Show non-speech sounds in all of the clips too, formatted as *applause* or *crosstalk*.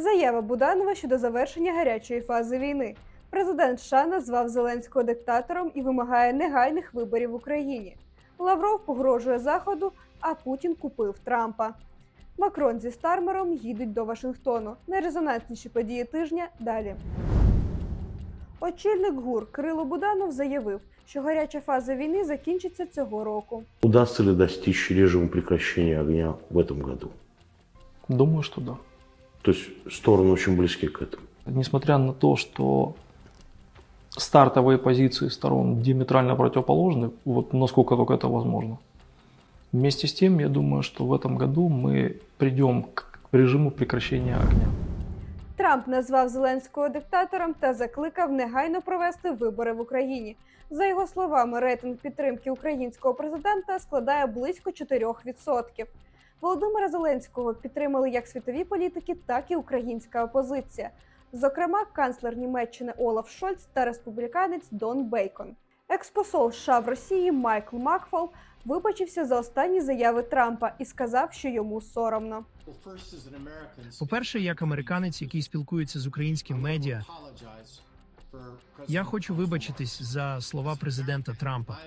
Заява Буданова щодо завершення гарячої фази війни. Президент США назвав Зеленського диктатором і вимагає негайних виборів в Україні. Лавров погрожує Заходу, а Путін купив Трампа. Макрон зі Стармером їдуть до Вашингтону. Найрезонансніші події тижня далі. Очільник ГУР Кирило Буданов заявив, що гаряча фаза війни закінчиться цього року. Удастся ли достичь режима прекращения огня в этом году? Думаю, что да. То есть стороны очень близки к этому. Несмотря на то, что стартовые позиции сторон диаметрально противоположны, вот насколько только это возможно. Вместе с тем, я думаю, что в этом году мы придем к режиму прекращения огня. Трамп назвав Зеленського диктатором та закликав негайно провести вибори в Україні. За його словами, рейтинг підтримки українського президента складає близько 4%. Володимира Зеленського підтримали як світові політики, так і українська опозиція. Зокрема, канцлер Німеччини Олаф Шольц та республіканець Дон Бейкон. Експосол США в Росії Майкл Макфол вибачився за останні заяви Трампа і сказав, що йому соромно. По-перше, як американець, який спілкується з українським медіа, я хочу вибачитись за слова президента Трампа.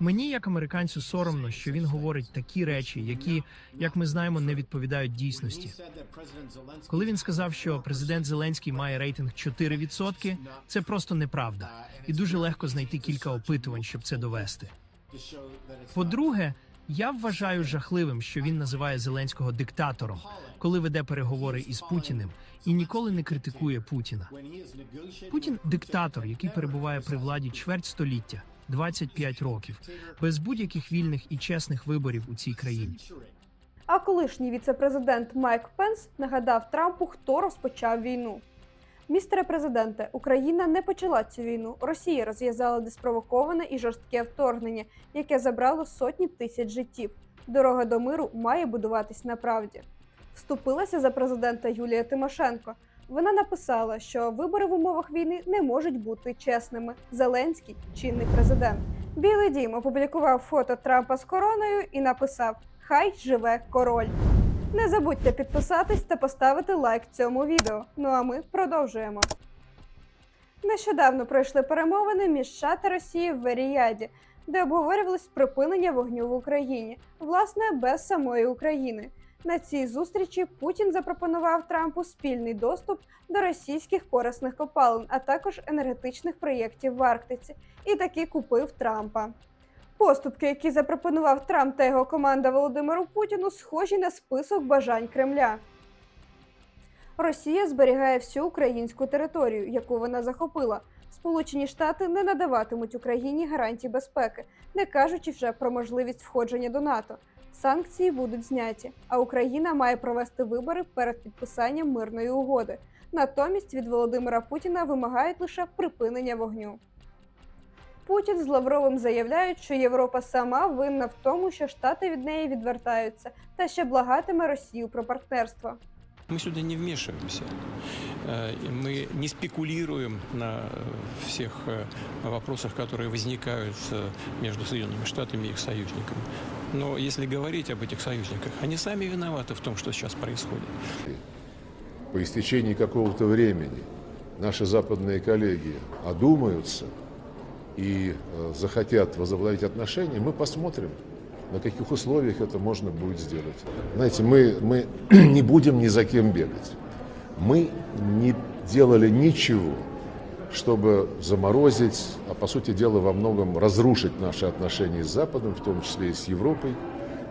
Мені, як американцю, соромно, що він говорить такі речі, які, як ми знаємо, не відповідають дійсності. Коли він сказав, що президент Зеленський має рейтинг 4%, це просто неправда, і дуже легко знайти кілька опитувань, щоб це довести. По-друге, я вважаю жахливим, що він називає Зеленського диктатором, коли веде переговори із Путіним і ніколи не критикує Путіна. Путін диктатор, який перебуває при владі чверть століття, 25 років, без будь-яких вільних і чесних виборів у цій країні. А колишній віцепрезидент Майк Пенс нагадав Трампу, хто розпочав війну. Містере президенте, Україна не почала цю війну. Росія розв'язала неспровоковане і жорстке вторгнення, яке забрало сотні тисяч життів. Дорога до миру має будуватись на правді. Вступилася за президента Юлія Тимошенко. Вона написала, що вибори в умовах війни не можуть бути чесними. Зеленський чинний президент. Білий дім опублікував фото Трампа з короною і написав: Хай живе король. Не забудьте підписатись та поставити лайк цьому відео. Ну а ми продовжуємо. Нещодавно пройшли перемовини між США та Росією в Веріяді, де обговорювалось припинення вогню в Україні, власне, без самої України. На цій зустрічі Путін запропонував Трампу спільний доступ до російських корисних копалин, а також енергетичних проєктів в Арктиці, і таки купив Трампа. Поступки, які запропонував Трамп та його команда Володимиру Путіну, схожі на список бажань Кремля. Росія зберігає всю українську територію, яку вона захопила. Сполучені Штати не надаватимуть Україні гарантій безпеки, не кажучи вже про можливість входження до НАТО. Санкції будуть зняті, а Україна має провести вибори перед підписанням мирної угоди. Натомість від Володимира Путіна вимагають лише припинення вогню. Путін з Лавровим заявляють, що Європа сама винна в тому, що Штати від неї відвертаються, та ще благатиме Росію про партнерство. Мы сюда не вмешиваемся. Э, и Мы не спекулируем на э, всех э, вопросах, которые возникают э, между Соединенными Штатами и их союзниками. Но если говорить об этих союзниках, они сами виноваты в том, что сейчас происходит. по истечении какого-то времени наши западные коллеги одумаются и э, захотят возобновить отношения, мы посмотрим, на каких условиях это можно будет сделать. Знаете, мы, мы *clears throat* не будем ни за кем бегать. Мы не делали ничего, чтобы заморозить, а по сути дела во многом разрушить наши отношения с Западом, в том числе и с Европой.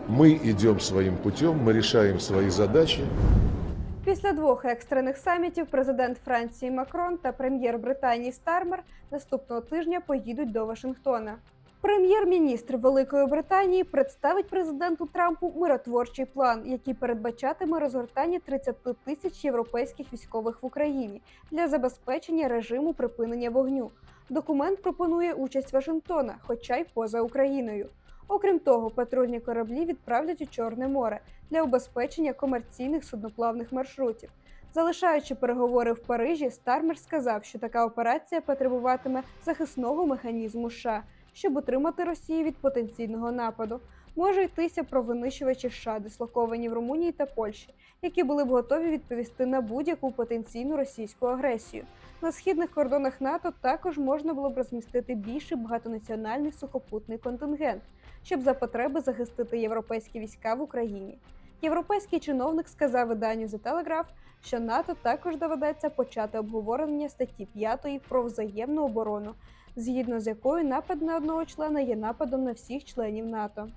Мы идем своим путем, мы решаем свои задачи. Після двох екстрених самітів президент Франції Макрон та прем'єр Британії Стармер наступного тижня поїдуть до Вашингтона. Прем'єр-міністр Великої Британії представить президенту Трампу миротворчий план, який передбачатиме розгортання 30 тисяч європейських військових в Україні для забезпечення режиму припинення вогню. Документ пропонує участь Вашингтона, хоча й поза Україною. Окрім того, патрульні кораблі відправлять у Чорне море для убезпечення комерційних судноплавних маршрутів. Залишаючи переговори в Парижі, Стармер сказав, що така операція потребуватиме захисного механізму США. щоб утримати Росію від потенційного нападу. Може йтися про винищувачі США, дислоковані в Румунії та Польщі, які були б готові відповісти на будь-яку потенційну російську агресію. На східних кордонах НАТО також можна було б розмістити більший багатонаціональний сухопутний контингент, щоб за потреби захистити європейські війська в Україні. Європейський чиновник сказав виданню The Telegraph, що НАТО також доведеться почати обговорення статті 5 про взаємну оборону, згідно з якою напад на одного члена є нападом на всіх членів НАТО.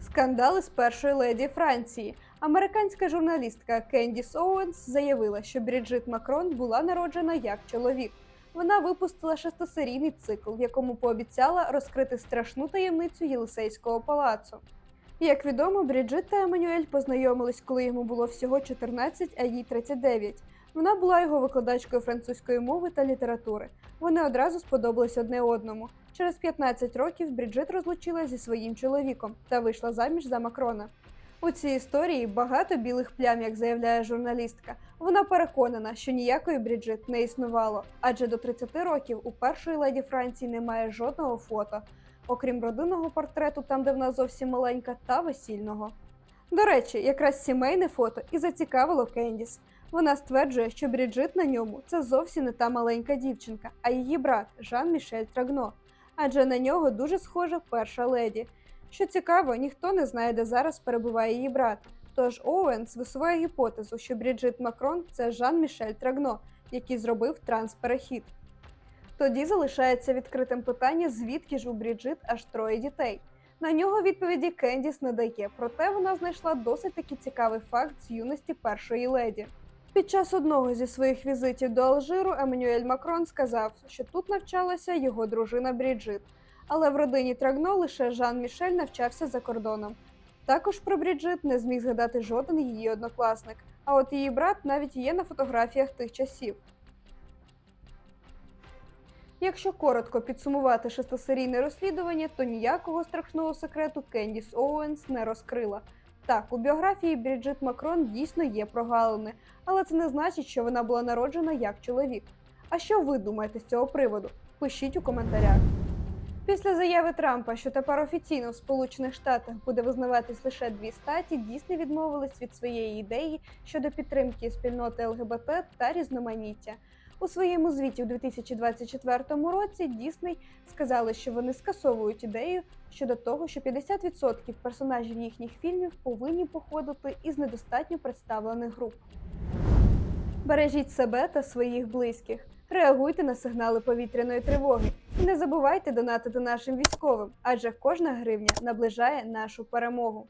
Скандали з першої леді Франції. Американська журналістка Кендіс Оуенс заявила, що Бріджит Макрон була народжена як чоловік. Вона випустила шестисерійний цикл, в якому пообіцяла розкрити страшну таємницю Єлисейського палацу. Як відомо, Бріджит та Еммануель познайомились, коли йому було всього 14, а їй 39. Вона була його викладачкою французької мови та літератури. Вони одразу сподобались одне одному. Через 15 років Бріджит розлучилася зі своїм чоловіком та вийшла заміж за Макрона. У цій історії багато білих плям, як заявляє журналістка. Вона переконана, що ніякої Бріджит не існувало, адже до 30 років у першої леді Франції немає жодного фото, окрім родинного портрету, там де вона зовсім маленька, та весільного. До речі, якраз сімейне фото і зацікавило Кендіс. Вона стверджує, що Бріджит на ньому це зовсім не та маленька дівчинка, а її брат Жан-Мішель Трагно, адже на нього дуже схожа перша леді. Що цікаво, ніхто не знає, де зараз перебуває її брат. Тож Оуенс висуває гіпотезу, що Бріджит Макрон це Жан-Мішель Трагно, який зробив трансперехід. Тоді залишається відкритим питання, звідки ж у Бріджит аж троє дітей. На нього відповіді Кендіс не дає, проте вона знайшла досить таки цікавий факт з юності першої леді. Під час одного зі своїх візитів до Алжиру Еммануель Макрон сказав, що тут навчалася його дружина Бріджит, але в родині Трагно лише Жан-Мішель навчався за кордоном. Також про Бріджит не зміг згадати жоден її однокласник, а от її брат навіть є на фотографіях тих часів. Якщо коротко підсумувати шестисерійне розслідування, то ніякого страшного секрету Кендіс Оуенс не розкрила. Так, у біографії Бріджит Макрон дійсно є прогалини, але це не значить, що вона була народжена як чоловік. А що ви думаєте з цього приводу? Пишіть у коментарях. Після заяви Трампа, що тепер офіційно в Сполучених Штатах буде визнаватись лише дві статі, Дісней відмовились від своєї ідеї щодо підтримки спільноти ЛГБТ та різноманіття. У своєму звіті у 2024 році Дісней сказали, що вони скасовують ідею щодо того, що 50% персонажів їхніх фільмів повинні походити із недостатньо представлених груп. Бережіть себе та своїх близьких. Реагуйте на сигнали повітряної тривоги і не забувайте донатити нашим військовим, адже кожна гривня наближає нашу перемогу.